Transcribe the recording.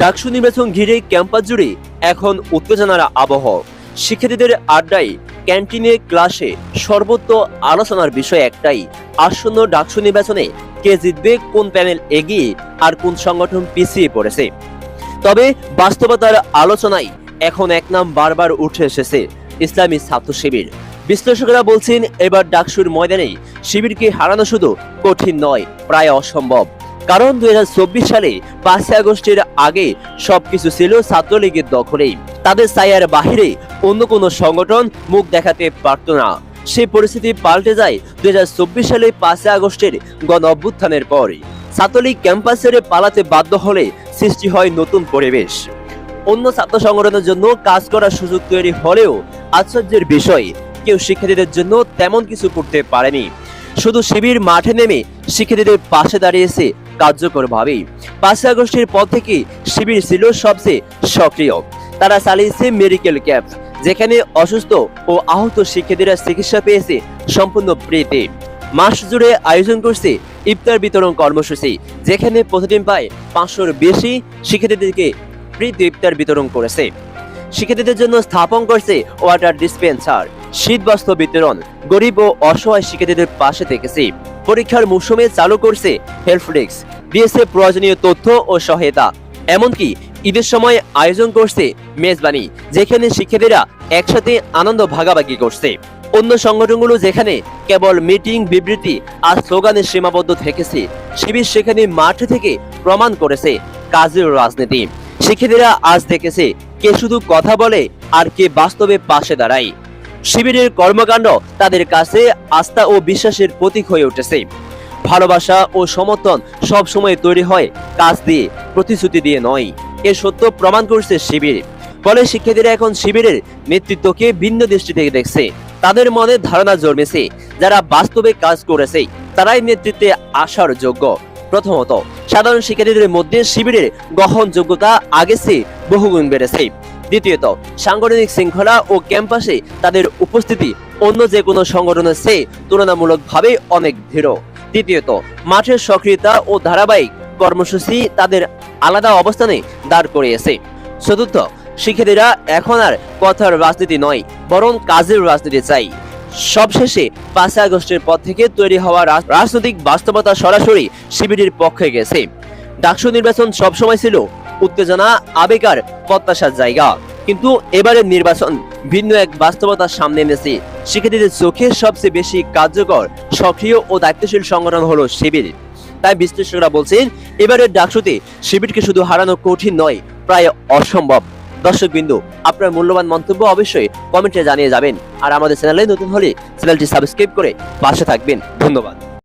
ডাকসু নির্বাচন ঘিরে ক্যাম্পাস জুড়ে এখন উত্তেজনার আবহ। শিক্ষার্থীদের আড্ডায় ক্যান্টিনে, ক্লাসে সর্বত্র আলোচনার বিষয় একটাই, আসন্ন ডাকসু নির্বাচনে কে জিতবে, কোন প্যানেল এগিয়ে আর কোন সংগঠন পিছিয়ে পড়েছে। তবে বাস্তবতার আলোচনায় এখন এক নাম বারবার উঠে এসেছে ইসলামী ছাত্র শিবির। বিশ্লেষকরা বলছেন, এবার ডাকসুর ময়দানে শিবিরকে হারানো শুধু কঠিন নয়, প্রায় অসম্ভব। কারণ দুই হাজার চব্বিশ সালে পাঁচই আগস্টের আগে সবকিছু ছিল ছাত্রলীগের দখলেই। তাদের ছায়ার বাহিরে অন্য কোনো সংগঠন মুখ দেখাতে পারত না। সেই পরিস্থিতি পাল্টে যায় দুই হাজার চব্বিশ সালে পাঁচই আগস্টের গণ অভ্যুত্থানের পর। ছাত্রলীগ ক্যাম্পাস ছেড়ে পালাতে বাধ্য হলে সৃষ্টি হয় নতুন পরিবেশ। অন্য ছাত্র সংগঠনের জন্য কাজ করার সুযোগ তৈরি হলেও আশ্চর্যের বিষয়, কেউ শিক্ষার্থীদের জন্য তেমন কিছু করতে পারেনি। শুধু শিবির মাঠে নেমে শিক্ষার্থীদের পাশে দাঁড়িয়েছে কার্যকরভাবেই। পাঁচই আগস্টের পর থেকে শিবির ছিল সবচেয়ে সক্রিয়। তারা চালিয়েছে মেডিকেল ক্যাম্প যেখানে অসুস্থ ও আহত শিক্ষার্থীরা চিকিৎসা পেয়েছে সম্পূর্ণ ফ্রিতে। মাস জুড়ে আয়োজন করছে ইফতার বিতরণ কর্মসূচি, যেখানে প্রতিদিন প্রায় পাঁচশোর বেশি শিক্ষার্থীদেরকে ফ্রিতে ইফতার বিতরণ করেছে। শিক্ষার্থীদের জন্য স্থাপন করছে ওয়াটার ডিসপেন্সার শীত বস্ত্র বিতরণ, গরিব ও অসহায় শিক্ষার্থীদের পাশে থেকেছে। পরীক্ষার মৌসুমে চালু করছে হেল্প ডেস্ক দিয়েছে প্রয়োজনীয় তথ্য ও সহায়তা। এমনকি ঈদের সময় আয়োজন করছে মেজবানি, যেখানে শিক্ষার্থীরা একসাথে আনন্দ ভাগাভাগি করছে। অন্য সংগঠনগুলো যেখানে কেবল মিটিং, বিবৃতি আর স্লোগানে সীমাবদ্ধ থেকেছে, শিবির সেখানে মাঠ থেকে প্রমাণ করেছে কাজের রাজনীতি। শিক্ষার্থীরা আজ দেখেছে কে শুধু কথা বলে আর কে বাস্তবে পাশে দাঁড়ায়। শিবিরের কর্মকাণ্ড তাদের কাছে আস্থা ও বিশ্বাসের প্রতীক হয়ে উঠেছে। ভালোবাসা ও সমর্থন সব সময় তৈরি হয় কাজ দিয়ে, প্রতিশ্রুতি দিয়ে নয়। এ সত্য প্রমাণ করছে শিবির। ফলে শিক্ষার্থীরা এখন শিবিরের নেতৃত্বকে ভিন্ন দৃষ্টি থেকে দেখছে। তাদের মনে ধারণা জন্মেছে, যারা বাস্তবে কাজ করেছে, তারাই নেতৃত্বে আসার যোগ্য। প্রথমত, সাধারণ শিক্ষার্থীদের মধ্যে শিবিরের গ্রহণযোগ্যতা আগে চেয়ে বহুগুণ বেড়েছে। দ্বিতীয়ত, সাংগঠনিক শৃঙ্খলা ও ক্যাম্পাসে তাদের উপস্থিতি অন্য যে কোনো সংগঠনের চেয়ে তুলনামূলকভাবে অনেক দৃঢ়। তৃতীয়ত, মাঠের সক্রিয়তা ও ধারাবাহিক কর্মসূচি তাদের আলাদা অবস্থানে দাঁড় করিয়েছে। চতুর্থ, শিক্ষার্থীরা এখন আর কথার রাজনীতি নয়, বরং কাজের রাজনীতি চাই। সবশেষে পাঁচই আগস্টের পর থেকে তৈরি হওয়া রাজনৈতিক বাস্তবতা সরাসরি শিবিরের পক্ষে গেছে। ডাকসু নির্বাচন সবসময় ছিল উত্তেজনা, আবেগার প্রত্যাশার জায়গা। কিন্তু এবারের নির্বাচন ভিন্ন এক বাস্তবতার সামনে এনেছে। শিক্ষার্থীদের চোখে সবচেয়ে বেশি কার্যকর, সক্রিয় ও দায়িত্বশীল সংগঠন হলো শিবির। তাই বিশ্লেষকরা বলছেন, এবারের ডাকসুতে শিবিরকে শুধু হারানো কঠিন নয়, প্রায় অসম্ভব। দর্শক বিন্দু আপনার মূল্যবান মন্তব্য অবশ্যই কমেন্টে জানিয়ে যাবেন। আর আমাদের চ্যানেলে নতুন হলে চ্যানেলটি সাবস্ক্রাইব করে পাশে থাকবেন। ধন্যবাদ।